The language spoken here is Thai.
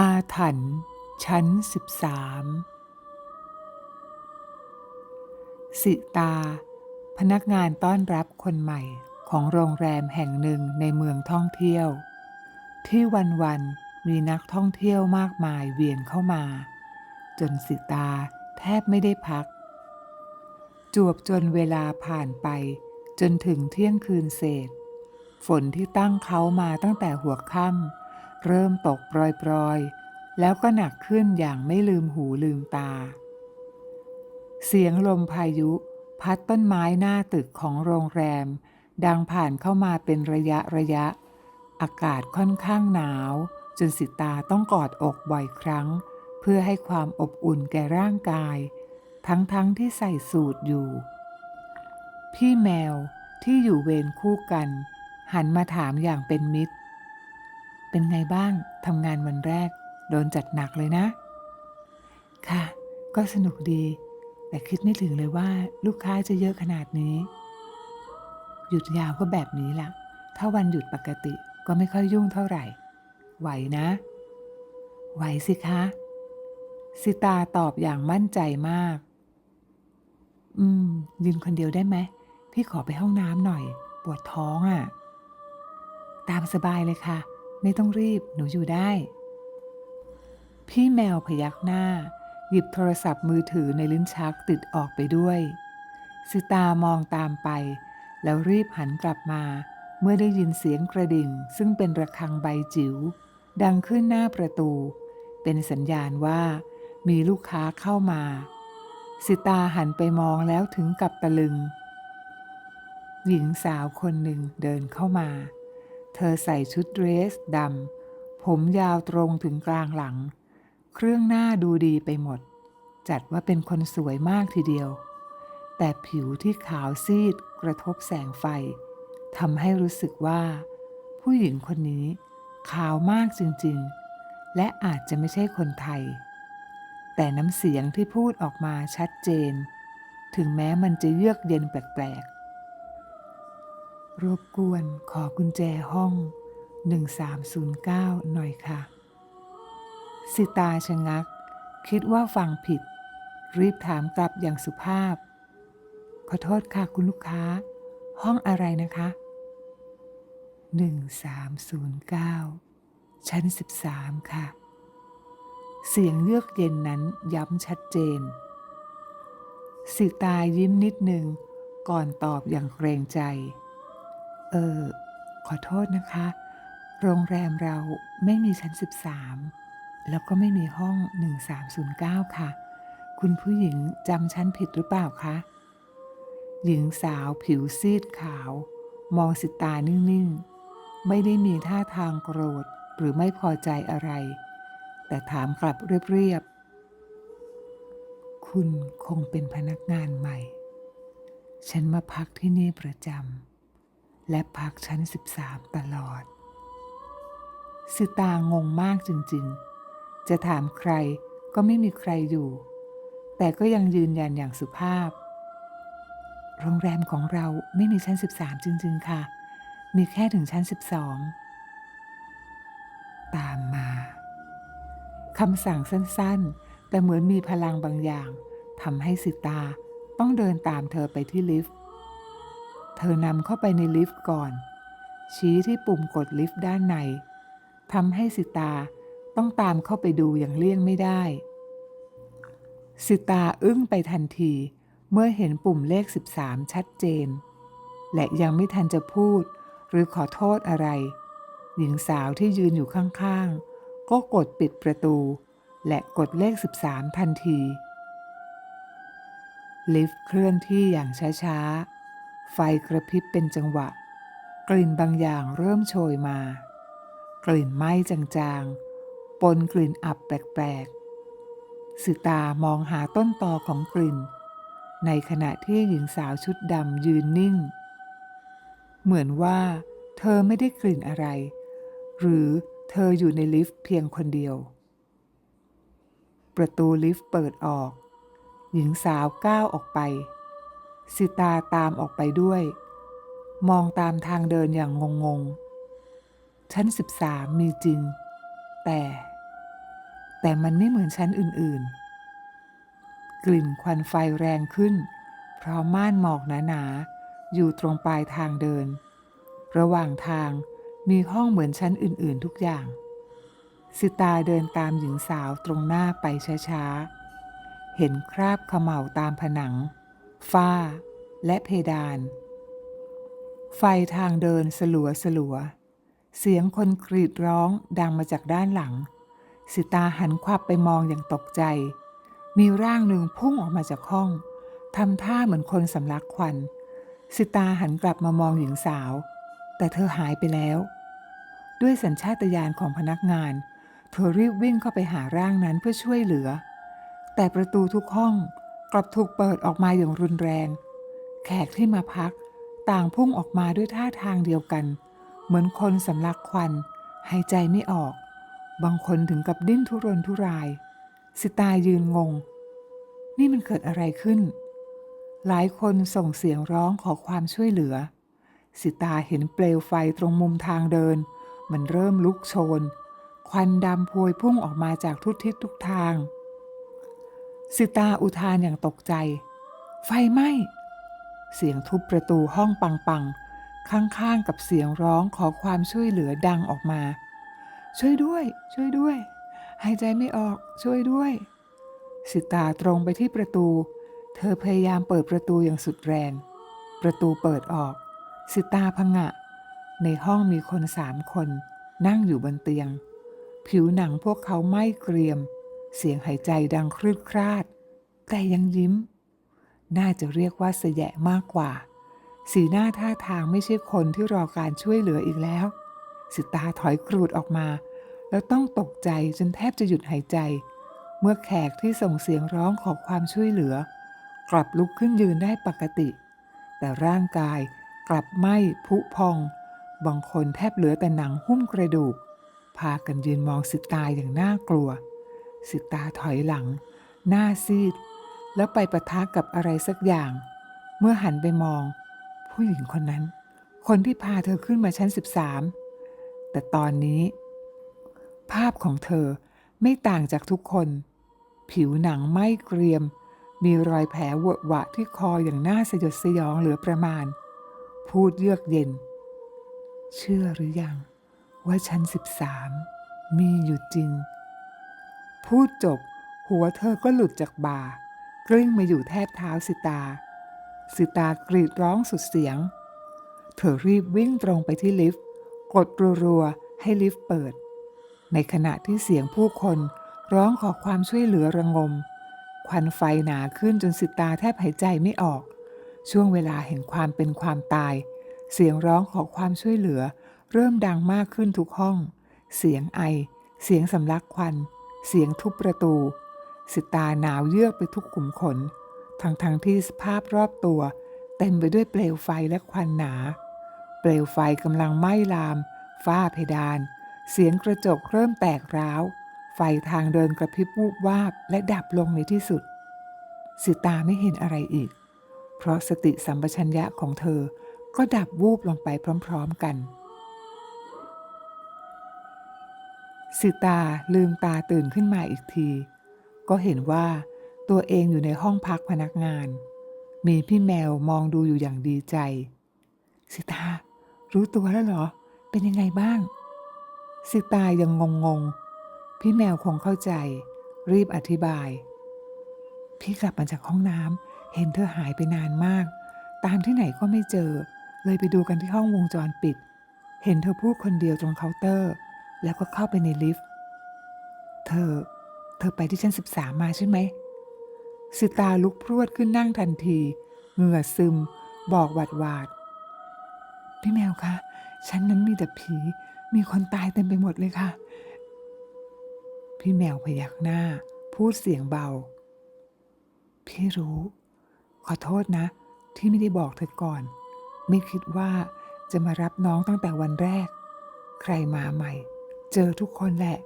อาถรรพ์ชั้นสิบสามสิตา พนักงานต้อนรับคนใหม่ของโรงแรมแห่งหนึ่งในเมืองท่องเที่ยว ที่วันๆมีนักท่องเที่ยวมากมายเวียนเข้ามา จนสิตาแทบไม่ได้พัก จวบจนเวลาผ่านไป จนถึงเที่ยงคืนเศษ ฝนที่ตั้งเขามาตั้งแต่หัวค่ำ เริ่มตกโปรยๆ แล้วก็หนักขึ้นอย่างไม่ลืมหูลืมตา เสียงลมพายุ พัดต้นไม้หน้าตึกของโรงแรม ดังผ่านเข้ามาเป็นระยะระยะ อากาศค่อนข้างหนาว จนสิตาต้องกอดอกบ่อยครั้ง เพื่อให้ความอบอุ่นแก่ร่างกาย ทั้งๆทที่ใส่สูทอยู่ พี่แมวที่อยู่เวรคู่กัน หันมาถามอย่างเป็นมิตร เป็นไงบ้างทำงานวันแรก โดนจัดหนักเลยนะ ค่ะ ก็สนุกดี แต่คิดไม่ถึงเลยว่าลูกค้าจะเยอะขนาดนี้ หยุดยาวก็แบบนี้ล่ะ ถ้าวันหยุดปกติก็ไม่ค่อยยุ่งเท่าไหร่ ไหวนะ ไหวสิคะ สิตาตอบอย่างมั่นใจมาก อืม ยืนคนเดียวได้ไหม พี่ขอไปห้องน้ำหน่อย ปวดท้องอะ่ะ ตามสบายเลยค่ะ ไม่ต้องรีบหนูอยู่ได้ พี่แมวพยักหน้า หยิบโทรศัพท์มือถือในลิ้นชักติดออกไปด้วยสิตามองตามไป แล้วรีบหันกลับมา เมื่อได้ยินเสียงกระดิ่ง ซึ่งเป็นระฆังใบจิ๋ว ดังขึ้นหน้าประตู เป็นสัญญาณว่า มีลูกค้าเข้ามา สิตาหันไปมองแล้วถึงกับตะลึง หญิงสาวคนหนึ่งเดินเข้ามา เธอใส่ชุดเดรสดำ ผมยาวตรงถึงกลางหลัง เครื่องหน้าดูดีไปหมด จัดว่าเป็นคนสวยมากทีเดียว แต่ผิวที่ขาวซีดกระทบแสงไฟทำให้รู้สึกว่า ผู้หญิงคนนี้ขาวมากจริงๆ และอาจจะไม่ใช่คนไทย แต่น้ำเสียงที่พูดออกมาชัดเจน ถึงแม้มันจะเยือกเย็นแปลก รบกวนขอกุญแจห้อง 1309 หน่อยค่ะ สิตาชะงัก คิดว่าฟังผิด รีบถามกลับอย่างสุภาพ ขอโทษค่ะคุณลูกค้า ห้องอะไรนะคะ 1309 ชั้น 13 ค่ะ เสียงเลือกเย็นนั้นย้ำชัดเจน สิตายิ้มนิดหนึ่งก่อนตอบอย่างเกรงใจ เออขอโทษนะคะ โรงแรมเราไม่มีชั้น 13 แล้วก็ไม่มีห้อง 1309 ค่ะ คุณผู้หญิงจำชั้นผิดหรือเปล่าคะ หญิงสาวผิวซีดขาว มองสิตานิ่ง ๆ ไม่ได้มีท่าทางโกรธหรือไม่พอใจอะไร แต่ถามกลับเรียบ ๆ คุณคงเป็นพนักงานใหม่ ฉันมาพักที่นี่ประจำ และพักชั้น 13 ตลอด สิตางงมากจริงๆ จะถามใครก็ไม่มีใครอยู่ แต่ก็ยังยืนยันอย่างสุภาพ โรงแรมของเราไม่มีชั้น 13 จริง ๆ ค่ะ มีแค่ถึงชั้น 12 ตามมาคำสั่งสั้นๆ แต่เหมือนมีพลังบางอย่างทำให้สิตาต้องเดินตามเธอไปที่ลิฟต์ เธอนำเข้าไปในลิฟต์ก่อน ชี้ที่ปุ่มกดลิฟต์ด้านในทำให้สิตาต้องตามเข้าไปดูอย่างเลี่ยงไม่ได้ สิตาอึ้งไปทันทีเมื่อเห็นปุ่มเลข 13 ชัดเจน และยังไม่ทันจะพูดหรือขอโทษอะไร หญิงสาวที่ยืนอยู่ข้างๆ ก็กดปิดประตู และกดเลข 13 ทันที ลิฟต์เคลื่อนที่อย่างช้าๆ ไฟกระพริบเป็นจังหวะ กลิ่นบางอย่างเริ่มโชยมา กลิ่นไหม้จางๆ ปนกลิ่นอับแปลกๆสิตามองหาต้นตอของกลิ่น ในขณะที่หญิงสาวชุดดำยืนนิ่ง เหมือนว่า เธอไม่ได้กลิ่นอะไร หรือเธออยู่ในลิฟต์เพียงคนเดียว ประตูลิฟต์เปิดออก หญิงสาวก้าวออกไป สิตาตามออกไปด้วย มองตามทางเดินอย่างงงๆ ชั้น13มีจริง แต่ แต่มันไม่เหมือนชั้นอื่นๆ กลิ่นควันไฟแรงขึ้น เพราะม่านหมอกหนาๆ อยู่ตรงปลายทางเดิน ระหว่างทางมีห้องเหมือนชั้นอื่นๆทุกอย่าง สิตาเดินตามหญิงสาวตรงหน้าไปช้าๆ เห็นคราบขม่าตามผนัง ฝ้า และเพดาน ไฟทางเดินสลัวสลัว เสียงคนกรีดร้องดังมาจากด้านหลัง สิตาหันขวับไปมองอย่างตกใจ มีร่างหนึ่งพุ่งออกมาจากห้องทำท่าเหมือนคนสำลักควัน สิตาหันกลับมามองหญิงสาว แต่เธอหายไปแล้ว ด้วยสัญชาตญาณของพนักงาน เธอรีบวิ่งเข้าไปหาร่างนั้นเพื่อช่วยเหลือ แต่ประตูทุกห้อง กลับถูกเปิดออกมาอย่างรุนแรง แขกที่มาพักต่างพุ่งออกมาด้วยท่าทางเดียวกัน เหมือนคนสำลักควัน หายใจไม่ออก บางคนถึงกับดิ้นทุรนทุราย สิตายืนงง นี่มันเกิดอะไรขึ้น หลายคนส่งเสียงร้องขอความช่วยเหลือ สิตาเห็นเปลวไฟตรงมุมทางเดิน มันเริ่มลุกโชน ควันดำพวยพุ่งออกมาจากทุกทิศทุกทาง สิตาอุทานอย่างตกใจ ไฟไหม้ เสียงทุบประตูห้องปังๆ ข้างๆ กับเสียงร้องขอความช่วยเหลือดังออกมา ช่วยด้วย ช่วยด้วย หายใจไม่ออก ช่วยด้วย สิตาตรงไปที่ประตู เธอพยายามเปิดประตูอย่างสุดแรง ประตูเปิดออก สิตาพงะ ในห้องมีคนสามคน นั่งอยู่บนเตียง ผิวหนังพวกเขาไหม้เกรียม เสียงหายใจดังครืดคราด แต่ยังยิ้ม น่าจะเรียกว่าเสยะมากกว่า สีหน้าท่าทางไม่ใช่คนที่รอการช่วยเหลืออีกแล้ว สิตาถอยกรูดออกมา แล้วต้องตกใจจนแทบจะหยุดหายใจ เมื่อแขกที่ส่งเสียงร้องขอความช่วยเหลือ กลับลุกขึ้นยืนได้ปกติ แต่ร่างกายกลับไหม้ผุพอง บางคนแทบเหลือแต่หนังหุ้มกระดูก พากันยืนมองสิตาอย่างน่ากลัว สิตาถอยหลัง หน้าซีด แล้วไปประทะกับอะไรสักอย่าง เมื่อหันไปมอง ผู้หญิงคนนั้น คนที่พาเธอขึ้นมาชั้น 13 แต่ตอนนี้ ภาพของเธอไม่ต่างจากทุกคน ผิวหนังไหม้เกรียม มีรอยแผลเวอะหวะที่คออย่างน่าสยดสยองเหลือประมาณ พูดเยือกเย็น เชื่อหรือยัง ว่าชั้น 13 มีอยู่จริง พูดจบ หัวเธอก็หลุดจากบ่ากลิ้งมาอยู่แทบเท้าสิตา สิตากรีดร้องสุดเสียง เธอรีบวิ่งตรงไปที่ลิฟต์ กดรัวๆ ให้ลิฟต์เปิด ในขณะที่เสียงผู้คนร้องขอความช่วยเหลือระงม ควันไฟหนาขึ้นจนสิตาแทบหายใจไม่ออก ช่วงเวลาแห่งความเป็นความตาย เสียงร้องขอความช่วยเหลือ เริ่มดังมากขึ้นทุกห้อง เสียงไอ เสียงสำลักควัน เสียงทุบประตู สิตาหนาวเยือกไปทุกขุมขน ทั้งๆทที่สภาพรอบตัว เต็มไปด้วยเปลวไฟและควันหนา เปลวไฟกำลังไหม้ลาม ฝ้าเพดาน เสียงกระจกเริ่มแตกร้าว ไฟทางเดินกระพริบวูบวาบและดับลงในที่สุด สิตาไม่เห็นอะไรอีก เพราะสติสัมปชัญญะของเธอก็ดับวูบลงไปพร้อม ๆ กัน สิตาลืมตาตื่นขึ้นมาอีกที ก็เห็นว่าตัวเองอยู่ในห้องพักพนักงาน มีพี่แมวมองดูอยู่อย่างดีใจ สิตา รู้ตัวแล้วเหรอ เป็นยังไงบ้าง สิตายังงงๆพี่แมวคงเข้าใจ รีบอธิบาย พี่กลับมาจากห้องน้ำเห็นเธอหายไปนานมาก ตามที่ไหนก็ไม่เจอ เลยไปดูกันที่ห้องวงจรปิด เห็นเธอพูดคนเดียวตรงเคาน์เตอร์ แล้วก็เข้าไปในลิฟต์ เธอ เธอไปที่ชั้น 13 มาใช่ไหมสิตาลุกพรวดขึ้นนั่งทันที เหงื่อซึม บอกหวาดหวาด พี่แมวคะชั้นนั้นมีแต่ผี มีคนตายเต็มไปหมดเลยค่ะ พี่แมวพยักหน้า พูดเสียงเบา พี่รู้ ขอโทษนะ ที่ไม่ได้บอกเธอก่อน ไม่คิดว่าจะมารับน้องตั้งแต่วันแรก ใครมาใหม่ เจอทุกคนแหละ